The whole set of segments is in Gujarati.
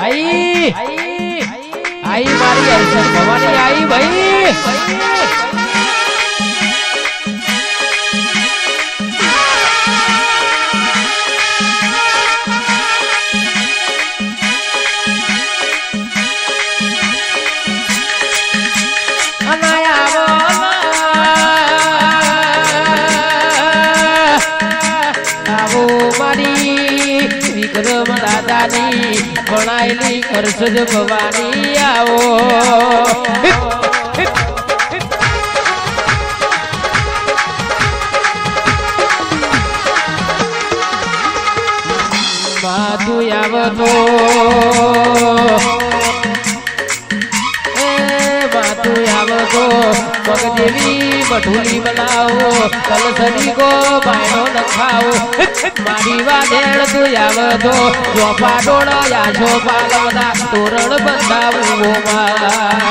આઈ આઈ મારી હર્ષદ ભવાની આઈ ભાઈ દાદાની ભણાયેલી હર્ષદ ભવાની આવો. માતું આવતો મઢુલી બનાવો કલસરી ગો બાયનો નખાવો, મારી વાદેણ તું આવતો ચોપા ડોળ યાશો પાલવદા તોરણ બંધાવું આઈ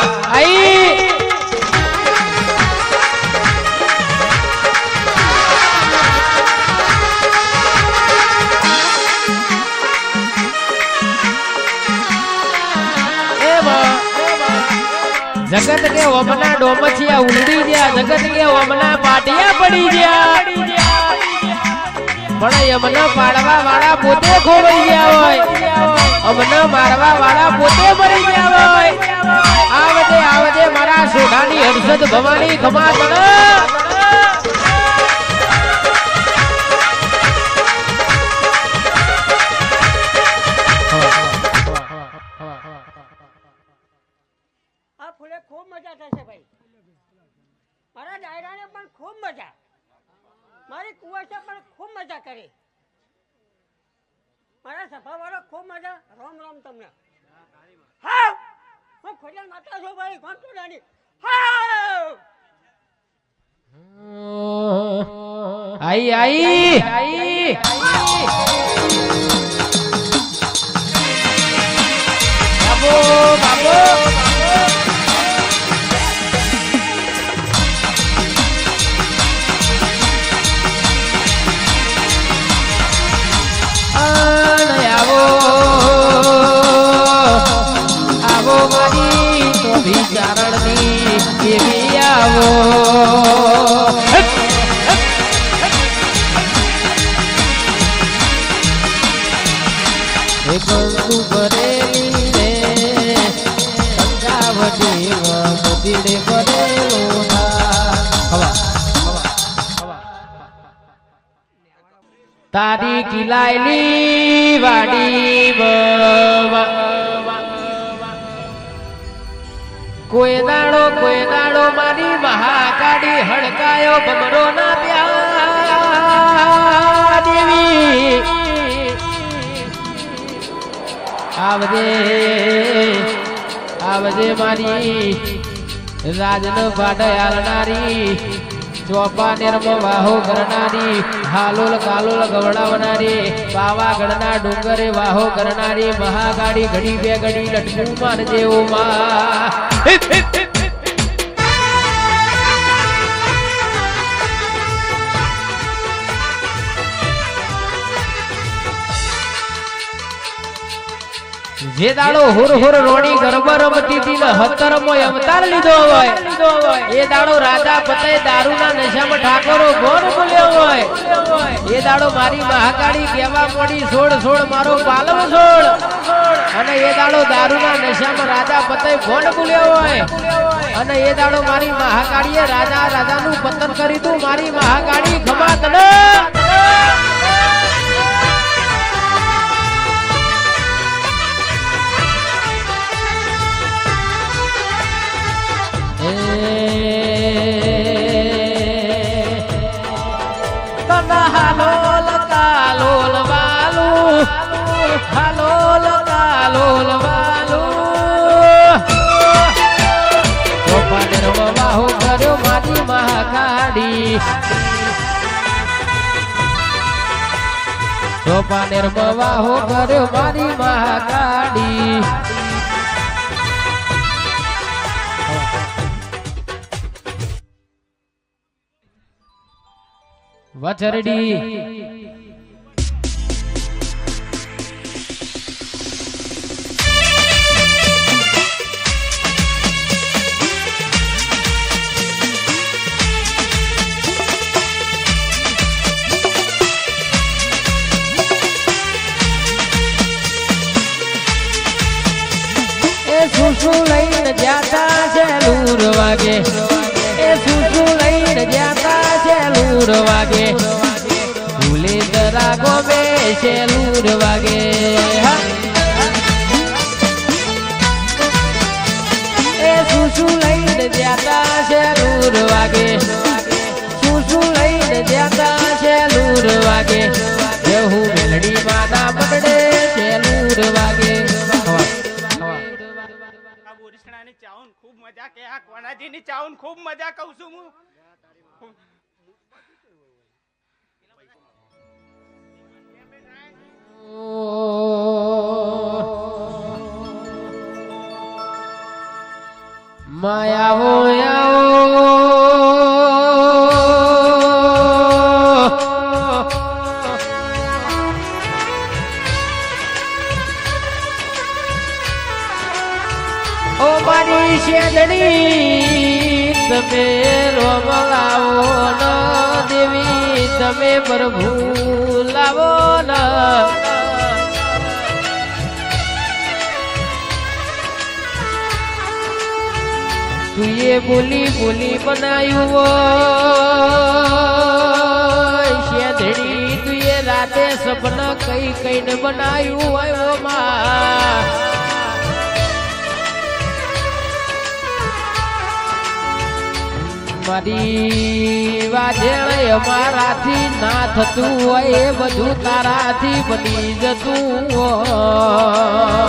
જગત કે ઓમના ડોમચિયા ઉડી ગયા, જગત કે ઓમના પાટિયા પડી ગયા. પણ એમના પાડવા વાળા પોતે ખોવાઈ ગયા હોય. અમને મારવા વાળા પોતે મરી ગયા હોય. આવજે આવજે મારા સોઢાની હર્ષદ ભવાની ખમા મજા કરી. મારા સભાવાળો ખૂબ મજા. રોમ રોમ તમને. હા હું ખોડિયાર માતા છું ભાઈ, કોણ તું રાણી? આઈ આઈ આઈ! બાબો બાબો! મારી તો વિચારણની દેવી આવો એ ભરેલી તારી કિલાયલી વાડી કોઈ દાડો કોઈ દાડો મારી મહાકાળી હડકાયો ભમરો ના પ્યા. દેવી, આવજે આવજે મારી રાજન ભાડ આલનારી, ચોપા નિર્મ વાહો કરનારી હાલોલ કાલોલ ગવડાવનારી, પાવાગઢના ડુંગરે વાહો કરનારી મહાગાડી ઘડી બે ઘડી લટકું મારજે ઓ માં જે દાડો હોર હોર રોડી ગરબા રમતી હતી હતર અવતાર લીધો હોય, એ દાડો રાજા પતય દારૂના નશામાં ઠાકોરો ગોર બોલ્યો હોય. એ દાડો મારી મહાકાળી કેવા મોડી છોડ છોડ મારો પાલવ છોડ અને એ દાડો દારૂના નશામાં રાજા પતય ગોળ બોલ્યો હોય. અને એ દાડો મારી મહાકાળીએ રાજા રાજાનું પતન કરી તું મારી મહાકાળી ખમા તને. મહાકાળી ચોપાને રમવા હો કર્યો મારી મહાકાળી. વચરડી લૂર વાગે. ભૂલે દરા ગોબે છે લૂર વાગે. એ શું શું લઈને જ્યાતા છે લૂર વાગે. શું શું લઈને જ્યાતા છે લૂર વાગે. હું મેલડી માના પકડે છે લૂર વાગે. ખૂબ મજા કે આ કોનાજીની ચાઉન ખૂબ મજા કહું છું હું. માયાવો ઓ મારી શેદડી તમે રોમલાવો ન દેવી તમે પ્રભુ લાવો ન. તુએ બોલી બોલી બનાયું હોય. શેધડી તુએ રાતે સપના કઈ કઈને હોય ઓ માં. મારી વાજેણ અમારાથી ના થતું હોય એ બધું તારાથી બની જતું હોય.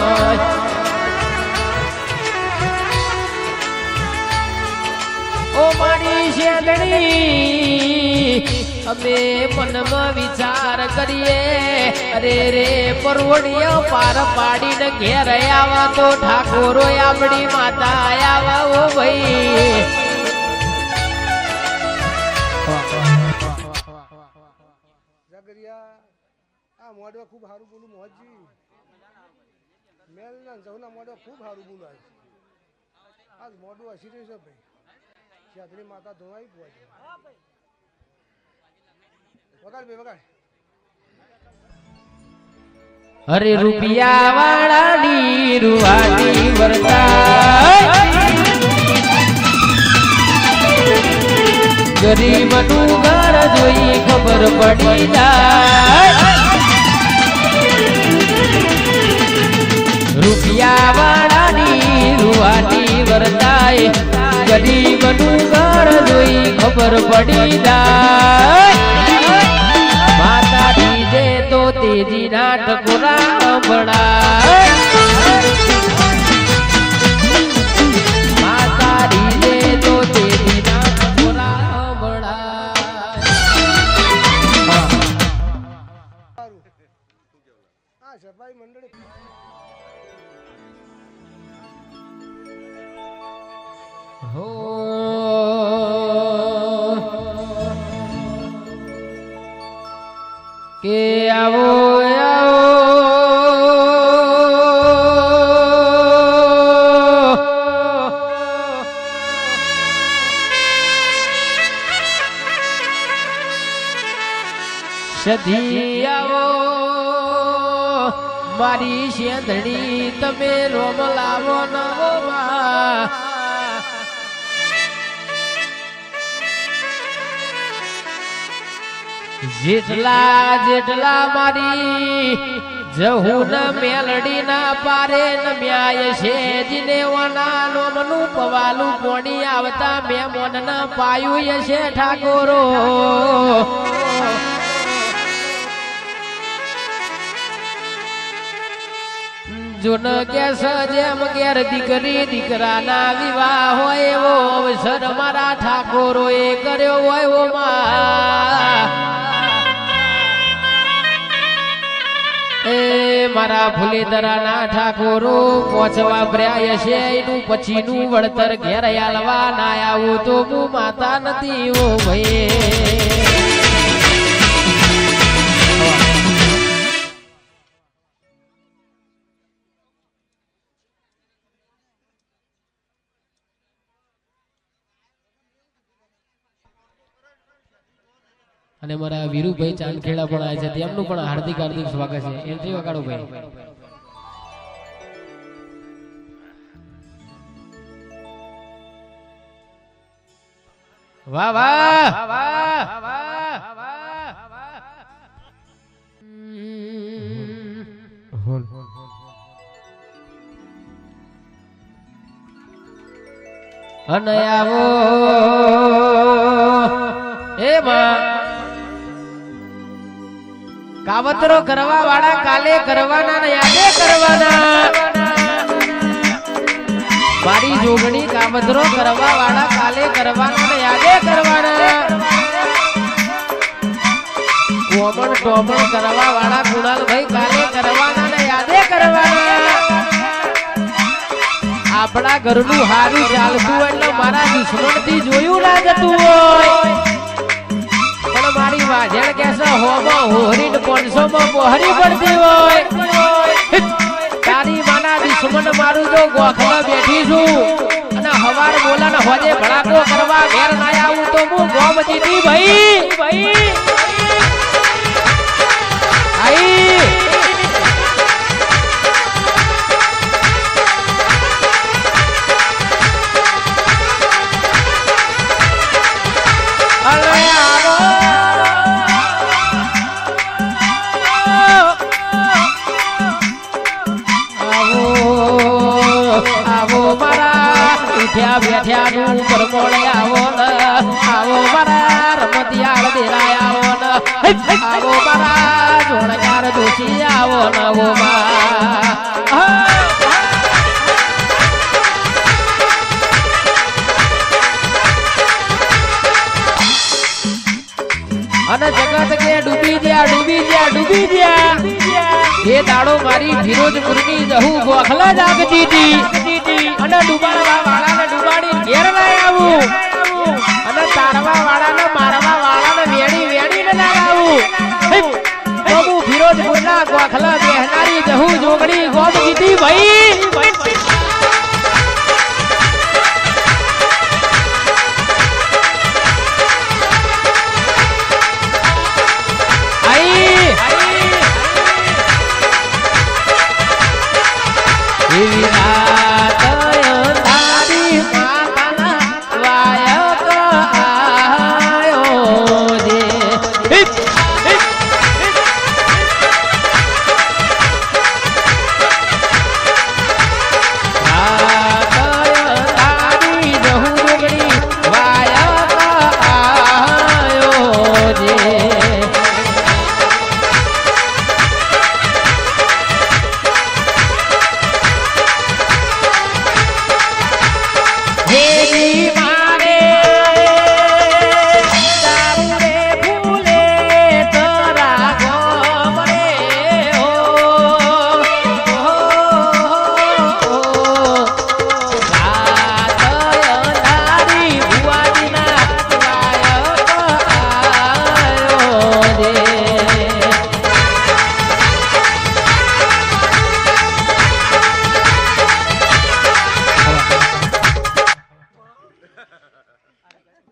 મારી અમે મનમાં વિચાર કરીએ. અરે રે પરવડીય પાર પાડીને ઘેર આવા તો ઠાકોરો આપણી માતા આવા ઓ ભાઈ. આ મોઢવા ખૂબ સારું બોલું મોહજી મેલ ના જવના મોઢવા ખૂબ સારું બોલું આજ આજ હસી રહ્યું છે ભાઈ. શાદરી માતા ધોવાઈ પહોંચે. વગાડ ભાઈ વગાડ. અરે રૂપિયા રૂવાની વરતા ગરીબનું ઘર જોઈ ખબર પડી જાય. રૂપિયા વાળાની રૂવાની વરતાય. ગરીબનું ઘર જોઈ ખબર પડી જાય. માતા દીજે તો તેજી ના ઠકોરા આ સફાઈ મંડળી. કે આવો સધી આવો. મારી શેંધણી તમે રોમ લાવો નવો માં જેટલા જેટલા મારી, જહુન મેલડી ના પારે નમ્યાય છે. જીને વના નોમનું પવાલું પોણી આવતા મેમોન ના પાયું છે ઠાકોરો. જુન કે જેમ ઘેર દીકરી દીકરાના વિવાહ હોય એવો અવસર મારા ઠાકોરો એ કર્યો હોય ઓ માં. એ મારા ના ઠાકોરો, પહોંચવા બ્રાય છે. એનું પછીનું વળતર ઘેર હાલવા ના આવું તો હું માતા નથી, ઓ ભાઈ અને મારા વીરુભાઈ ચાંદખેડા પણ આવ્યા છે તેમનું પણ હાર્દિક હાર્દિક સ્વાગત છે. એન્ટ્રી વગાડો ભાઈ વાહ વાહ અને આવો એ માં કાવતરો કરવા વાળા કાલે કરવાના યાદે કરવાના મારી જોગણી કાવતરો કરવા વાળા કાલે કરવાના યાદે કરવાના કોમણ ટોમણ કરવા વાળા કુણાલભાઈ કાલે કરવાના યાદે કરવાના આપણા ઘરનું હારું ચાલતું એટલે મારા દુશ્મનથી જોયું જતું હોય. મારી વાજણ કેસો હોબો હોરીડ પાંચસો માં મોહરી પડતી હોય. તારી માના દુશ્મન મારું જો ગોખમાં બેઠી છું. અને હવાર બોલા ને હોજે ભડાકો કરવા ઘેર ના આવું તો હું ગોમ જીતી, ભાઈ. ભાઈ. આઈ આવો મારા જોણકાર દોશી આવો નવો અને જગત કે ડૂબી ગયા ડૂબી ગયા ડૂબી ગયા. એ દાડો મારી ફિરોજપુરની જહુ ગોખલા જાગતી હતી. અને ડૂબાડવા વાળાને ડૂબાડી ઘેર ના આવું. અને તારવા વાળાને વેડીને તો હું ફિરોજપુરના ગોખલા બેહનારી જહુ જોગણી ગોમ કીધી ભાઈ.